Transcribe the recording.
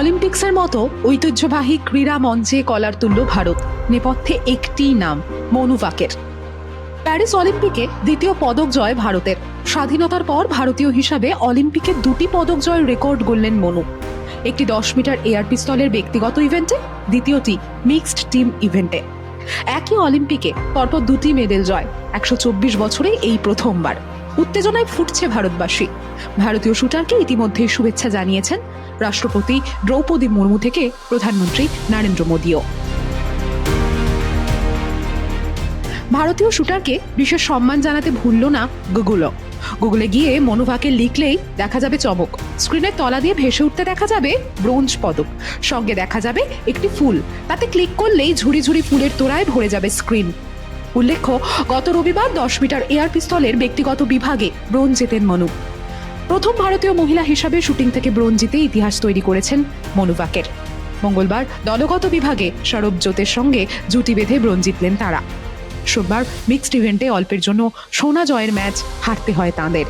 অলিম্পিক্সের মতো ঐতিহ্যবাহী ক্রীড়া মঞ্চে কলার তুল্য ভারত, নেপথ্যে একটি নাম, মনু ভাকের প্যারিস অলিম্পিকে দ্বিতীয় পদক জয় ভারতের। স্বাধীনতার পর ভারতীয় হিসাবে অলিম্পিকে দুটি পদক জয়ের রেকর্ড গড়লেন মনু। একটি দশ মিটার এয়ার পিস্তলের ব্যক্তিগত ইভেন্টে, দ্বিতীয়টি মিক্সড টিম ইভেন্টে। একই অলিম্পিকে পরপর দুটি মেডেল জয়, একশো চব্বিশ বছরে এই প্রথমবার। উত্তেজনায় ফুটছে ভারতবাসী। ভারতীয় শুটারকে ইতিমধ্যেই শুভেচ্ছা জানিয়েছেন রাষ্ট্রপতি দ্রৌপদী মুর্মু থেকে প্রধানমন্ত্রী নরেন্দ্র মোদীও। ভারতীয় শুটারকে বিশেষ সম্মান জানাতে ভুলল না গুগলও। গুগলে গিয়ে মনোভাকে লিখলেই দেখা যাবে চমক। স্ক্রিনের তলা দিয়ে ভেসে উঠতে দেখা যাবে ব্রোঞ্জ পদক। সঙ্গে দেখা যাবে একটি ফুল। তাতে ক্লিক করলেই ঝুড়ি ঝুড়ি ফুলের তোড়ায় ভরে যাবে স্ক্রিন। উল্লেখ্য, গত রবিবার দশ মিটার এয়ার পিস্তলের ব্যক্তিগত বিভাগে ব্রোঞ্জ জেতেন মনু। প্রথম ভারতীয় মহিলা হিসাবে শুটিং থেকে ব্রোঞ্জ জিতে ইতিহাস তৈরি করেছেন মনুবাকের মঙ্গলবার দলগত বিভাগে সরবজ্যোতের সঙ্গে জুটি বেঁধে ব্রোঞ্জ জিতলেন তারা। সোমবার মিক্সড ইভেন্টে অল্পের জন্য সোনা জয়ের ম্যাচ হারতে হয় তাঁদের।